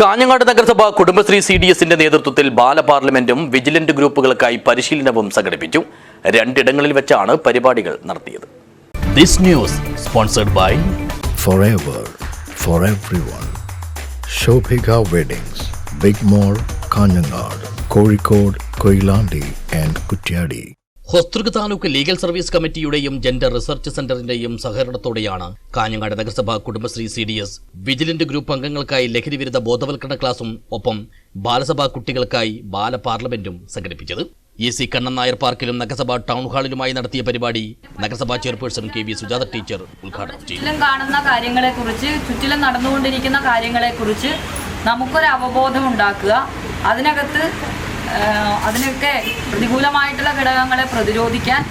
കാഞ്ഞങ്ങാട് നഗരസഭ Kudumbashree C D എസിന്റെ നേതൃത്വത്തിൽ ബാലപാർലമെന്റും വിജിലന്റ് ഗ്രൂപ്പുകൾക്കായി പരിശീലനവും സംഘടിപ്പിച്ചു രണ്ടിടങ്ങളിൽ വെച്ചാണ് പരിപാടികൾ നടത്തിയത് this news sponsored by forever for everyone. Shobhika Weddings, Big mall Kanhangad Kozhikode Koilandi and Kutyadi. Hosdurg taluk legal service കമ്മിറ്റിയുടെയും gender research സെന്ററിന്റെയും സഹകരണത്തോടെയാണ് കാഞ്ഞങ്ങാട് നഗരസഭ Kudumbashree C D S vigilant group അംഗങ്ങൾക്കായി ലഹരിവിരുദ്ധ ബോധവൽക്കരണ ക്ലാസും ഒപ്പം ബാലസഭാ കുട്ടികൾക്കായി ബാല പാർലമെന്റും സംഘടിപ്പിച്ചത്. ഇ സി കണ്ണൻ നായർ പാർക്കിലും നഗരസഭാ ടൗൺ ഹാളിലുമായി നടത്തിയ പരിപാടി നഗരസഭാ chairperson K V Sujatha teacher ഉദ്ഘാടനം ചെയ്തു. ചുറ്റിലും കാണുന്ന കാര്യങ്ങളെക്കുറിച്ച് ചുറ്റിലും നടന്നുകൊണ്ടിരിക്കുന്ന കാര്യങ്ങളെക്കുറിച്ച് നമുക്കൊരു അവബോധം ഉണ്ടാക്കുക അതിനകത്ത് അതിനൊക്കെ പ്രതികൂലമായിട്ടുള്ള ഘടകങ്ങളെ പ്രതിരോധിക്കാൻ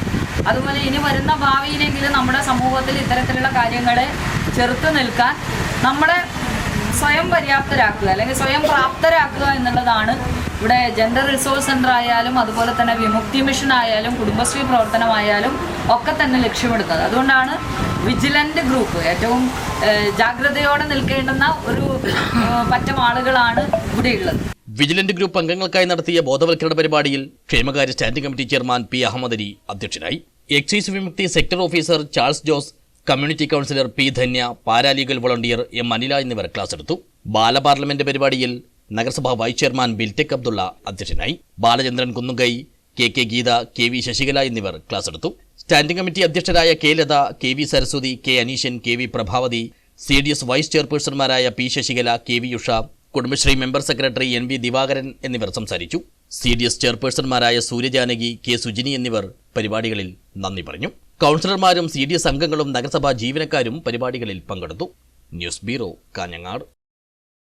അതുപോലെ ഇനി വരുന്ന ഭാവിയിലെങ്കിലും നമ്മുടെ സമൂഹത്തിൽ ഇത്തരത്തിലുള്ള കാര്യങ്ങളെ ചെറുത്ത് നിൽക്കാൻ നമ്മളെ സ്വയം പര്യാപ്തരാക്കുക അല്ലെങ്കിൽ സ്വയം പ്രാപ്തരാക്കുക എന്നുള്ളതാണ് ഇവിടെ ജെൻഡർ റിസോഴ്സ് സെന്റർ ആയാലും അതുപോലെ തന്നെ വിമുക്തി മിഷൻ ആയാലും കുടുംബശ്രീ പ്രവർത്തനമായാലും ഒക്കെ തന്നെ ലക്ഷ്യമിടുന്നത്. അതുകൊണ്ടാണ് വിജിലന്റ് ഗ്രൂപ്പ് ഏറ്റവും ജാഗ്രതയോടെ നിൽക്കേണ്ടുന്ന ഒരു പറ്റം ആളുകളാണ് ഇവിടെയുള്ളത്. വിജിലന്റ് ഗ്രൂപ്പ് അംഗങ്ങൾക്കായി നടത്തിയ ബോധവൽക്കരണ പരിപാടിയിൽ ക്ഷേമകാര്യ standing committee chairman P Ahammed Ali അധ്യക്ഷനായി. Excise Vimukthi sector officer Charles Jose community counsellor P Dhanya paralegal volunteer M Anila എന്നിവർ ക്ലാസ് എടുത്തു. ബാലപാർലമെന്റ് പരിപാടിയിൽ നഗരസഭാ വൈസ് ചെയർമാൻ ബിൽടെക് അബ്ദുള്ള അധ്യക്ഷനായി. Balachandran Kunnukai K K Geetha K V Sasikala എന്നിവർ class എടുത്തു. Standing committee അധ്യക്ഷരായ K Latha K V Saraswathi K Aneeshan K V Prabhavathi C D S vice ചെയർപേഴ്സൺമാരായ P Sasikala K V Usha Kudumbashree member secretary N V Divakaran എന്നിവർ സംസാരിച്ചു. C D S ചെയർപേഴ്സൺമാരായ Suryajanaki K Sujini എന്നിവർ പരിപാടികളിൽ നന്ദി പറഞ്ഞു. കൗൺസിലർമാരും C D S അംഗങ്ങളും നഗരസഭാ ജീവനക്കാരും പരിപാടികളിൽ പങ്കെടുത്തു. News bureau Kanhangad.